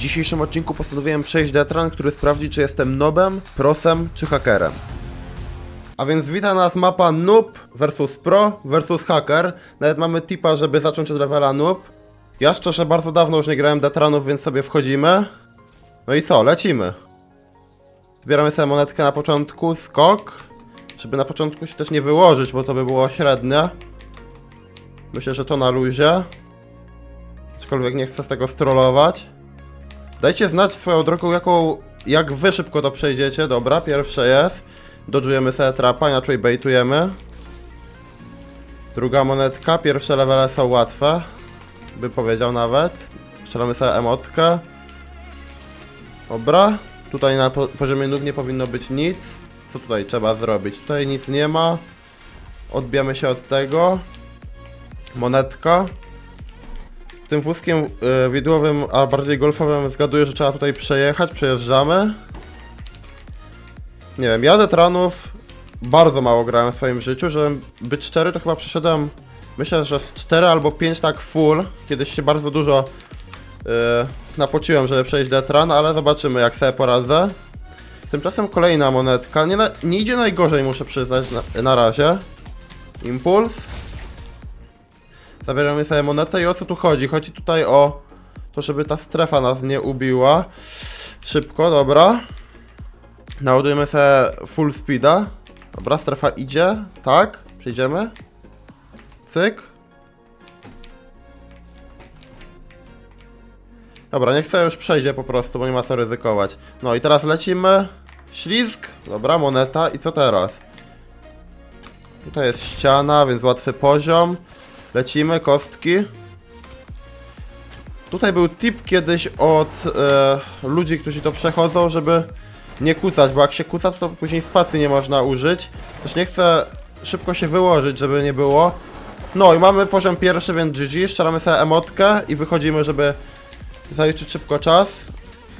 dzisiejszym odcinku postanowiłem przejść Detran, który sprawdzi, czy jestem nobem, prosem czy hakerem. A więc wita nas mapa noob versus pro versus hacker. Nawet mamy tipa, żeby zacząć od levela noob. Ja szczerze bardzo dawno już nie grałem Detranów, więc sobie wchodzimy. No i co, lecimy. Zbieramy sobie monetkę na początku, skok. Żeby na początku się też nie wyłożyć, bo to by było średnie. Myślę, że to na luzie. Aczkolwiek nie chcę z tego strollować. Dajcie znać swoją drogą, jaką, jak wy szybko to przejdziecie. Dobra, pierwsze jest. Dodżujemy sobie trapa, inaczej baitujemy. Druga monetka, pierwsze levele są łatwe. By powiedział nawet. Strzelamy sobie emotkę. Dobra. Tutaj na po poziomie nóg nie powinno być nic. Co tutaj trzeba zrobić? Tutaj nic nie ma. Odbijamy się od tego. Monetka. Tym wózkiem y, widłowym, a bardziej golfowym zgaduję, że trzeba tutaj przejechać. Przejeżdżamy. Nie wiem, ja Detranów bardzo mało grałem w swoim życiu, żeby być szczery, to chyba przeszedłem, myślę, że z 4 albo 5 tak full. Kiedyś się bardzo dużo yy, napociłem, żeby przejść Detran, ale zobaczymy jak sobie poradzę. Tymczasem kolejna monetka, nie, na, nie idzie najgorzej muszę przyznać na, na razie. Impuls. Zabieramy sobie monetę i o co tu chodzi? Chodzi tutaj o to, żeby ta strefa nas nie ubiła. Szybko, dobra. Naładujemy sobie full speeda. Dobra, strefa idzie. Tak, przejdziemy. Cyk. Dobra, niech sobie już przejdzie po prostu, bo nie ma co ryzykować. No i teraz lecimy. Ślizg. Dobra, moneta. I co teraz? Tutaj jest ściana, więc łatwy poziom. Lecimy, kostki. Tutaj był tip kiedyś od e, ludzi, którzy to przechodzą, żeby nie kucać, bo jak się kuca, to później spacji nie można użyć. Też nie chcę szybko się wyłożyć, żeby nie było. No i mamy poziom pierwszy, więc GG, strzelamy sobie emotkę i wychodzimy, żeby zaliczyć szybko czas.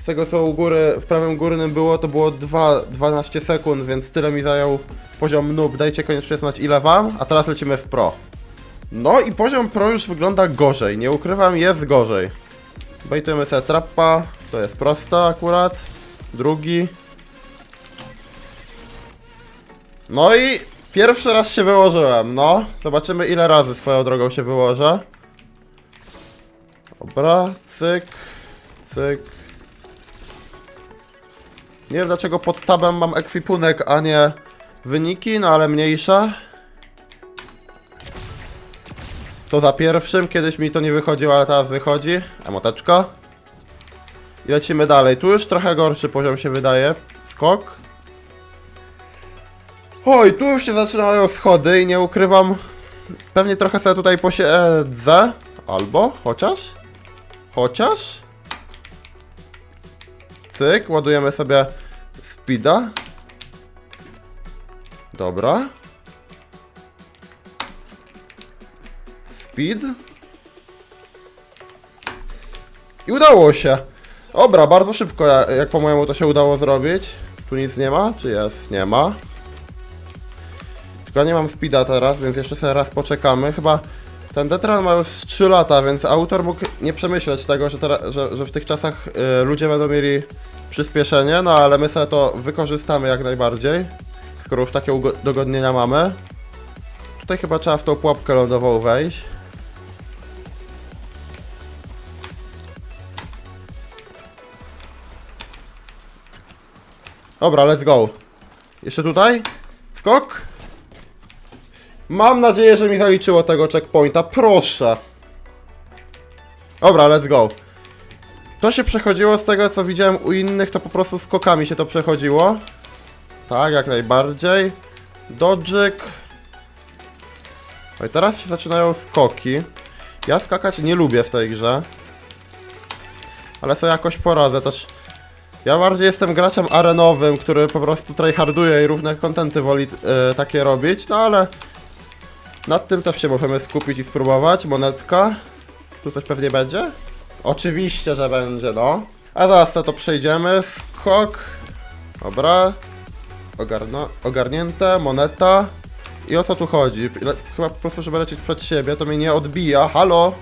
Z tego co u góry, w prawym górnym było, to było 2, 12 sekund, więc tyle mi zajął poziom noob. Dajcie koniecznie znać ile wam, a teraz lecimy w pro. No i poziom pro już wygląda gorzej, nie ukrywam, jest gorzej. Bejtujemy sobie trappa, to jest prosta akurat. Drugi. No i pierwszy raz się wyłożyłem, no. Zobaczymy ile razy swoją drogą się wyłożę. Dobra, cyk, cyk. Nie wiem dlaczego pod tabem mam ekwipunek, a nie wyniki, no ale mniejsza. To za pierwszym, kiedyś mi to nie wychodziło, ale teraz wychodzi. Emoteczka. I lecimy dalej. Tu już trochę gorszy poziom się wydaje. Skok. Oj, tu już się zaczynają schody i nie ukrywam. Pewnie trochę sobie tutaj posiedzę. Albo, chociaż. Chociaż. Cyk, ładujemy sobie speeda. Dobra. Speed. I udało się. Dobra, bardzo szybko, jak, po mojemu to się udało zrobić. Tu nic nie ma? Czy jest? Nie ma. Tylko nie mam speeda teraz, więc jeszcze sobie raz poczekamy. Chyba ten Detran ma już z 3 lata, więc autor mógł nie przemyśleć tego, że, że, że w tych czasach y, ludzie będą mieli przyspieszenie, no ale my sobie to wykorzystamy jak najbardziej. Skoro już takie dogodnienia mamy. Tutaj chyba trzeba w tą pułapkę lądową wejść. Dobra, let's go. Jeszcze tutaj? Skok? Mam nadzieję, że mi zaliczyło tego checkpointa. Proszę. Dobra, let's go. To się przechodziło z tego, co widziałem u innych, to po prostu skokami się to przechodziło. Tak, jak najbardziej. Dodżyk. I teraz się zaczynają skoki. Ja skakać nie lubię w tej grze. Ale sobie jakoś poradzę też. Ja bardziej jestem graczem arenowym, który po prostu tryharduje i różne kontenty woli e, takie robić, no ale nad tym też się możemy skupić i spróbować. Monetka. Tu coś pewnie będzie? Oczywiście, że będzie, no. A zaraz to przejdziemy. Skok. Dobra. Ogarno, ogarnięte, moneta. I o co tu chodzi? Chyba po prostu, żeby lecieć przed siebie, to mnie nie odbija. Halo?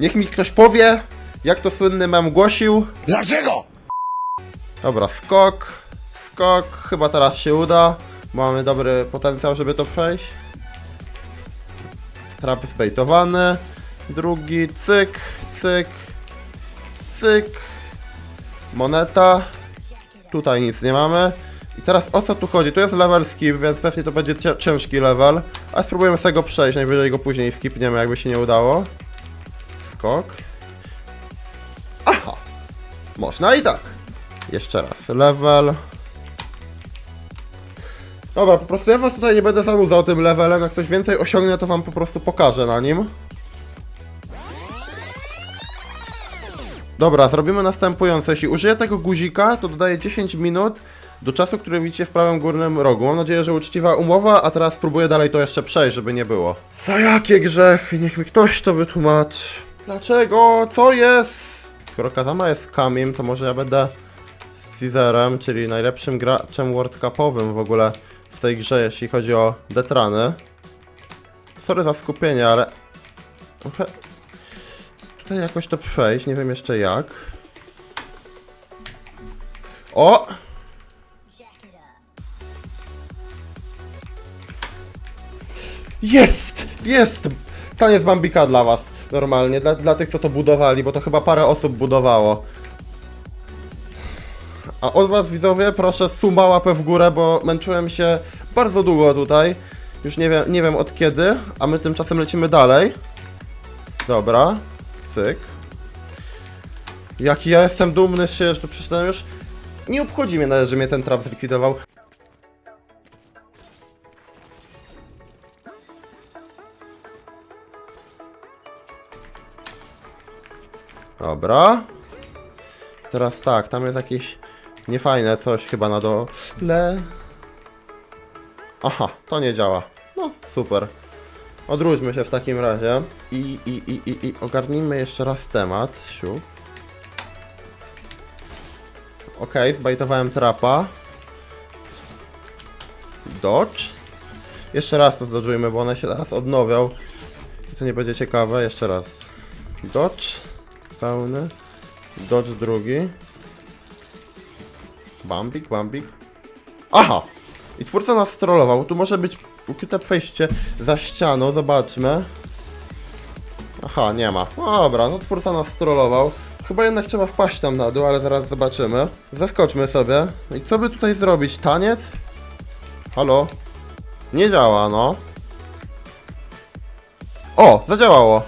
Niech mi ktoś powie, Jak to słynny mem głosił? Dlaczego? Dobra, skok, skok, chyba teraz się uda. Mamy dobry potencjał, żeby to przejść. Trap zbejtowany. Drugi, cyk, cyk, cyk. Moneta. Tutaj nic nie mamy. I teraz o co tu chodzi? Tu jest level skip, więc pewnie to będzie ciężki level. A spróbujemy z tego przejść, najwyżej go później skipniemy, jakby się nie udało. Skok. Aha! Można i tak. Jeszcze raz, level. Dobra, po prostu ja was tutaj nie będę zanudzał tym levelem, jak coś więcej osiągnę, to wam po prostu pokażę na nim. Dobra, zrobimy następujące. Jeśli użyję tego guzika, to dodaję 10 minut do czasu, który widzicie w prawym górnym rogu. Mam nadzieję, że uczciwa umowa, a teraz spróbuję dalej to jeszcze przejść, żeby nie było. Za jakie grzechy? Niech mi ktoś to wytłumaczy. Dlaczego? Co jest? Skoro Kazama jest Kamim, to może ja będę Caesarem, czyli najlepszym graczem World Cupowym w ogóle w tej grze, jeśli chodzi o detrany. Sorry za skupienie, ale... Muszę Tutaj jakoś to przejść, nie wiem jeszcze jak. O! Jest! Jest! Taniec Bambika dla was, normalnie, dla, dla tych co to budowali, bo to chyba parę osób budowało. A od was widzowie proszę suma łapę w górę, bo męczyłem się bardzo długo tutaj. Już nie wiem, nie wiem od kiedy, a my tymczasem lecimy dalej. Dobra, cyk. Jaki ja jestem dumny z siebie, że to przeczytałem już. Nie obchodzi mnie nawet, że mnie ten trap zlikwidował. Dobra. Teraz tak, tam jest jakieś niefajne coś chyba na dole. Aha, to nie działa. No, super. Odróżmy się w takim razie. I, i, i, i, i ogarnijmy jeszcze raz temat. Siu. Okej, zbajtowałem trapa. Dodge. Jeszcze raz to zdodżujmy, bo one się zaraz odnowią. I to nie będzie ciekawe. Jeszcze raz. Dodge. Pełny. Dodge drugi. Bambik, bambik. Aha! I twórca nas strollował. Tu może być ukryte przejście za ścianą, zobaczmy. Aha, nie ma. No dobra, no twórca nas strollował. Chyba jednak trzeba wpaść tam na dół, ale zaraz zobaczymy. Zaskoczmy sobie. I co by tutaj zrobić? Taniec? Halo? Nie działa, no. O, zadziałało.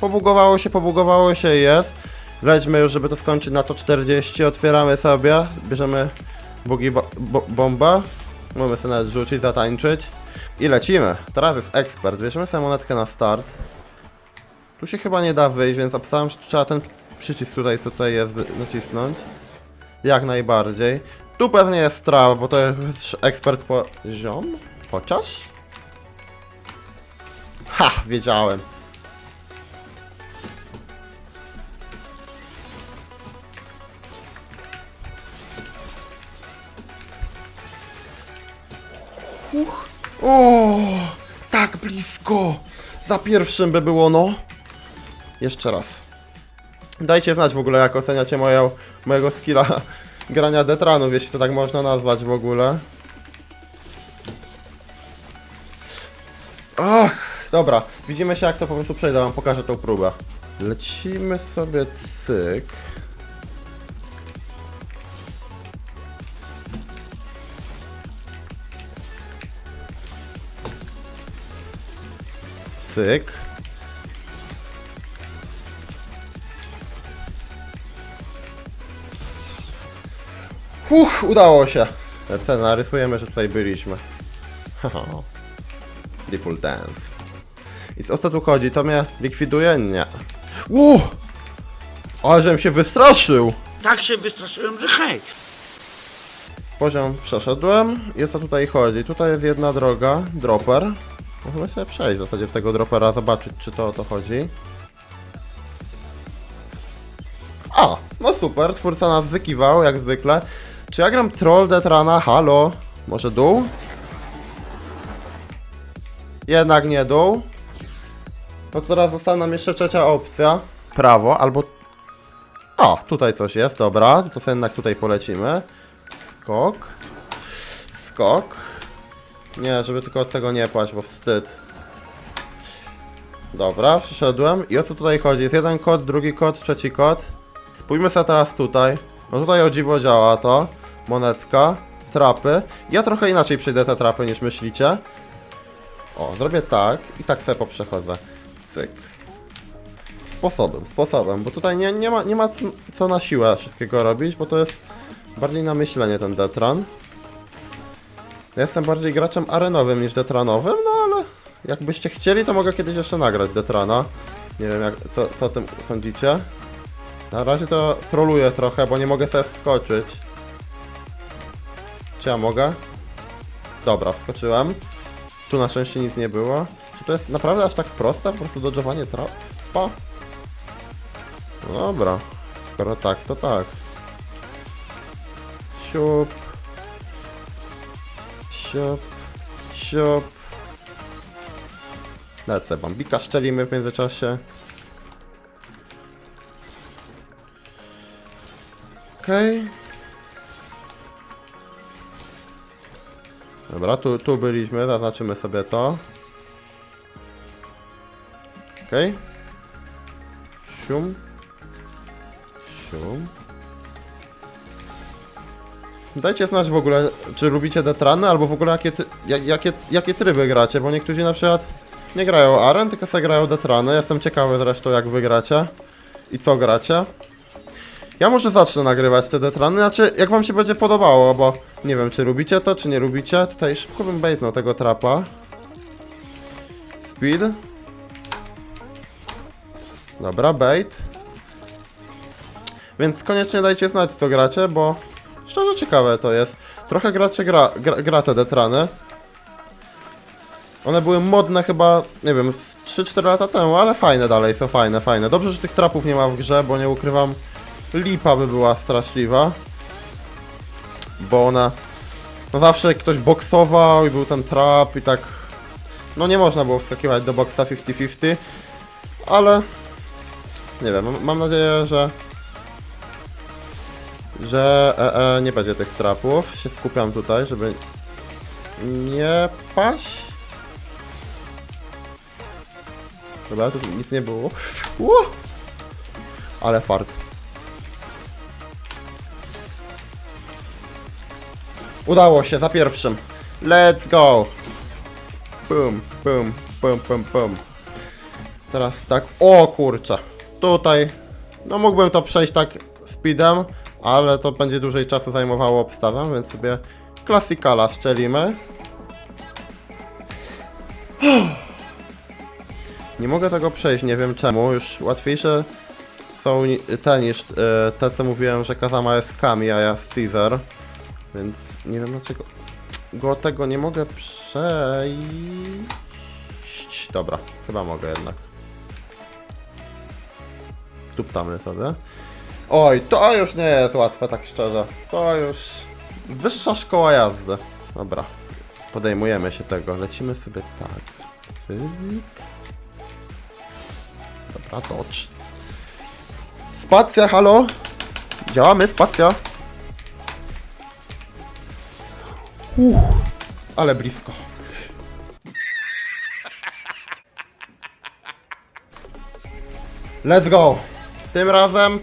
Pobugowało się, pobugowało się jest. Lećmy już, żeby to skończyć na to 40. Otwieramy sobie. Bierzemy bugi bo bo bomba. Możemy sobie nawet rzucić, zatańczyć. I lecimy. Teraz jest ekspert. Bierzemy sobie monetkę na start. Tu się chyba nie da wyjść, więc obstałem, że trzeba ten przycisk tutaj, co tutaj jest, nacisnąć. Jak najbardziej. Tu pewnie jest strawa, bo to jest ekspert poziom. Chociaż? Ha! Wiedziałem. Uch. O, tak blisko. Za pierwszym by było, no. Jeszcze raz. Dajcie znać w ogóle, jak oceniacie moją, mojego skilla grania detranów, jeśli to tak można nazwać w ogóle. Ach, dobra. Widzimy się, jak to po prostu przejdę. Wam pokażę tą próbę. Lecimy sobie cyk. Cyk. Uch, udało się. Te narysujemy, że tutaj byliśmy. Haha. Default dance. I o co tu chodzi? To mnie likwiduje? Nie. Uuu! Ale żem się wystraszył! Tak się wystraszyłem, że hej. Poziom przeszedłem. I o co tutaj chodzi? Tutaj jest jedna droga, dropper. Możemy sobie przejść w zasadzie w tego dropera, zobaczyć czy to o to chodzi. A, no super, twórca nas wykiwał, jak zwykle. Czy ja gram Troll Detrana? Halo? Może dół? Jednak nie dół. No to teraz została nam jeszcze trzecia opcja. Prawo, albo O, tutaj coś jest, dobra. To sobie jednak tutaj polecimy. Skok. Skok. Nie, żeby tylko od tego nie płać, bo wstyd. Dobra, przyszedłem. I o co tutaj chodzi? Jest jeden kod, drugi kod, trzeci kod. Pójdźmy sobie teraz tutaj. No tutaj o dziwo działa to. Monetka, trapy. Ja trochę inaczej przejdę te trapy niż myślicie. O, zrobię tak i tak sobie poprzechodzę. Cyk. Sposobem, sposobem, bo tutaj nie, nie ma, nie ma co, na siłę wszystkiego robić, bo to jest bardziej na myślenie ten Detran. Ja jestem bardziej graczem arenowym niż Detranowym, no ale jakbyście chcieli, to mogę kiedyś jeszcze nagrać Detrana. Nie wiem, jak, co, co o tym sądzicie. Na razie to troluję trochę, bo nie mogę sobie wskoczyć. Czy ja mogę? Dobra, wskoczyłem. Tu na szczęście nic nie było. Czy to jest naprawdę aż tak proste? Po prostu dodżowanie trapa? No dobra. Skoro tak, to tak. Siup. Siup. Siup. Lecę, bambika szczelimy w międzyczasie. Okej. Dobra, tu, tu byliśmy, zaznaczymy sobie to. Okej. Sium. Sium. Dajcie znać w ogóle, czy lubicie Detrany, albo w ogóle jakie, jakie, jakie tryby gracie, bo niektórzy na przykład nie grają Aren, tylko sobie grają Detrany. Jestem ciekawy zresztą jak wy gracie i co gracie. Ja może zacznę nagrywać te Detrany, znaczy jak wam się będzie podobało, bo nie wiem czy lubicie to, czy nie lubicie. Tutaj szybko bym baitnął tego trapa. Speed. Dobra, bait. Więc koniecznie dajcie znać co gracie, bo szczerze ciekawe to jest. Trochę gracie gra, gra, gra te Detrany. One były modne chyba, nie wiem, z 3-4 lata temu, ale fajne dalej, są fajne, fajne. Dobrze, że tych trapów nie ma w grze, bo nie ukrywam, lipa by była straszliwa. Bo ona, no zawsze ktoś boksował i był ten trap i tak, no nie można było wskakiwać do boksa 50-50, ale nie wiem, mam nadzieję, że że e, e, nie będzie tych trapów. Się skupiam tutaj, żeby nie paść. Dobra, tu nic nie było. Ło! Ale fart. Udało się, za pierwszym. Let's go! Bum, bum, bum, bum, bum. Teraz tak, o kurczę. Tutaj, no mógłbym to przejść tak speedem, ale to będzie dłużej czasu zajmowało obstawę, więc sobie klasykala szczelimy. Nie mogę tego przejść, nie wiem czemu. Już łatwiejsze są te niż e, te, co mówiłem, że Kazama jest Kami, a ja Caesar. Więc nie wiem dlaczego go tego nie mogę przejść. Dobra, chyba mogę jednak. Tuptamy sobie. Oj, to już nie jest łatwe, tak szczerze. To już wyższa szkoła jazdy. Dobra, podejmujemy się tego. Lecimy sobie tak. Fyzik. Dobra, dodge. Spacja, halo? Działamy, spacja. Uff, ale blisko. Let's go! Tym razem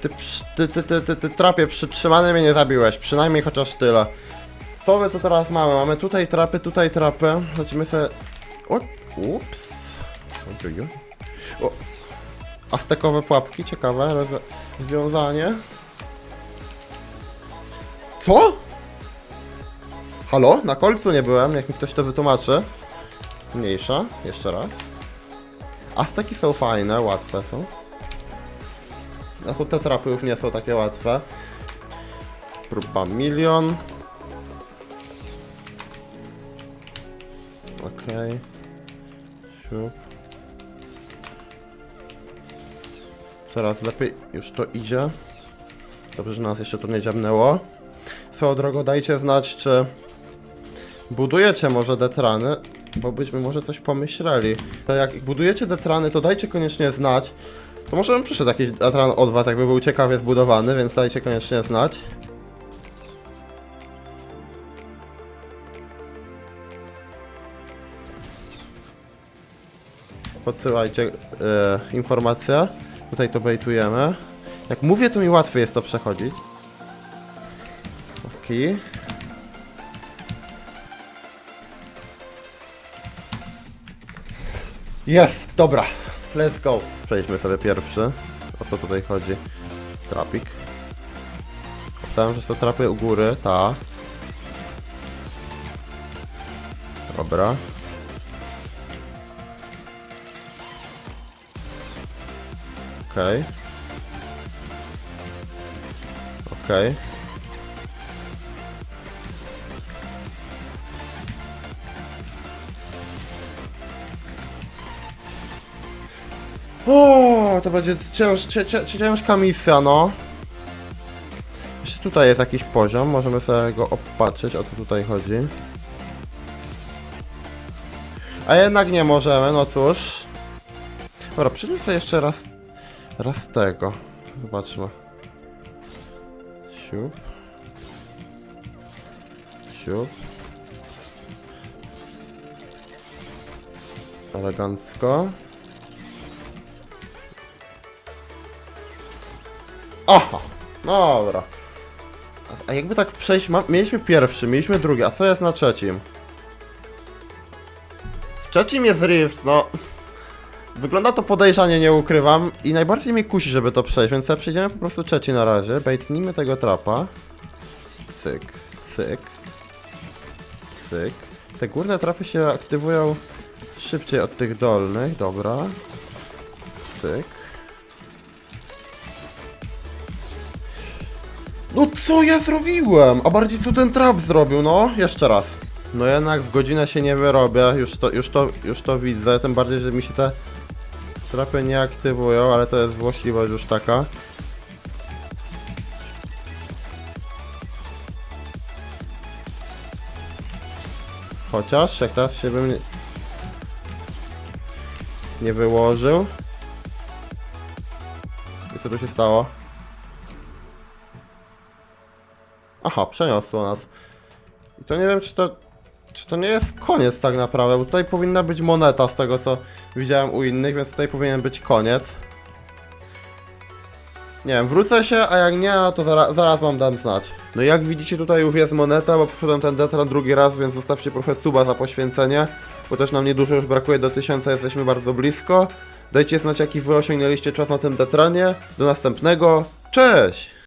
ty, ty, ty, ty, ty, ty trapie przytrzymany mnie nie zabiłeś, przynajmniej chociaż tyle. Co my tu teraz mamy? Mamy tutaj trapy, tutaj trapy. Lecimy sobie... O, ups. O. Aztekowe pułapki, ciekawe rozwiązanie. Co? Halo? Na kolcu nie byłem, jak mi ktoś to wytłumaczy. Mniejsza, jeszcze raz. Azteki są fajne, łatwe są. A tu te trapy już nie są takie łatwe. Próba milion. Okej. Siup. Coraz lepiej już to idzie. Dobrze, że nas jeszcze to nie dziabnęło. Swoją drogą dajcie znać, czy budujecie może detrany, bo byśmy może coś pomyśleli. To jak budujecie detrany, to dajcie koniecznie znać, To może bym przyszedł jakiś Atran od was, jakby był ciekawie zbudowany, więc dajcie koniecznie znać. Podsyłajcie e, informacje. Tutaj to bejtujemy. Jak mówię, to mi łatwiej jest to przechodzić. Okej. Jest, dobra. Let's go. Przejdźmy sobie pierwszy. O co tutaj chodzi? Trapik. Obstałem, że są trapy u góry, ta. Dobra. Okej. Okej. O, to będzie cięż, cie, ciężka misja, no. Jeszcze tutaj jest jakiś poziom, możemy sobie go opatrzyć, o co tutaj chodzi. A jednak nie możemy, no cóż. Dobra, przyjmę sobie jeszcze raz, raz tego. Zobaczmy. Siup. Siup. Elegancko. Aha, dobra. A- jakby tak przejść, ma... mieliśmy pierwszy, mieliśmy drugi, a co jest na trzecim? W trzecim jest Rift, no. Wygląda to podejrzanie, nie ukrywam. I najbardziej mnie kusi, żeby to przejść, więc sobie przejdziemy po prostu trzeci na razie. Bejtnijmy tego trapa. Cyk, cyk. Cyk. Te górne trapy się aktywują szybciej od tych dolnych, dobra. Cyk. No co ja zrobiłem? A bardziej co ten trap zrobił, no? Jeszcze raz. No jednak w godzinę się nie wyrobię, już to, już to, już to widzę, tym bardziej, że mi się te trapy nie aktywują, ale to jest złośliwość już taka. Chociaż, jak teraz się bym nie, nie wyłożył. I co tu się stało? Aha, przeniosło nas. I to nie wiem, czy to, czy to nie jest koniec tak naprawdę, bo tutaj powinna być moneta z tego, co widziałem u innych, więc tutaj powinien być koniec. Nie wiem, wrócę się, a jak nie, to zara, zaraz wam dam znać. No jak widzicie, tutaj już jest moneta, bo przyszedłem ten detran drugi raz, więc zostawcie proszę suba za poświęcenie, bo też nam niedużo już brakuje do 1000, jesteśmy bardzo blisko. Dajcie znać, jaki wy osiągnęliście czas na tym detranie. Do następnego. Cześć!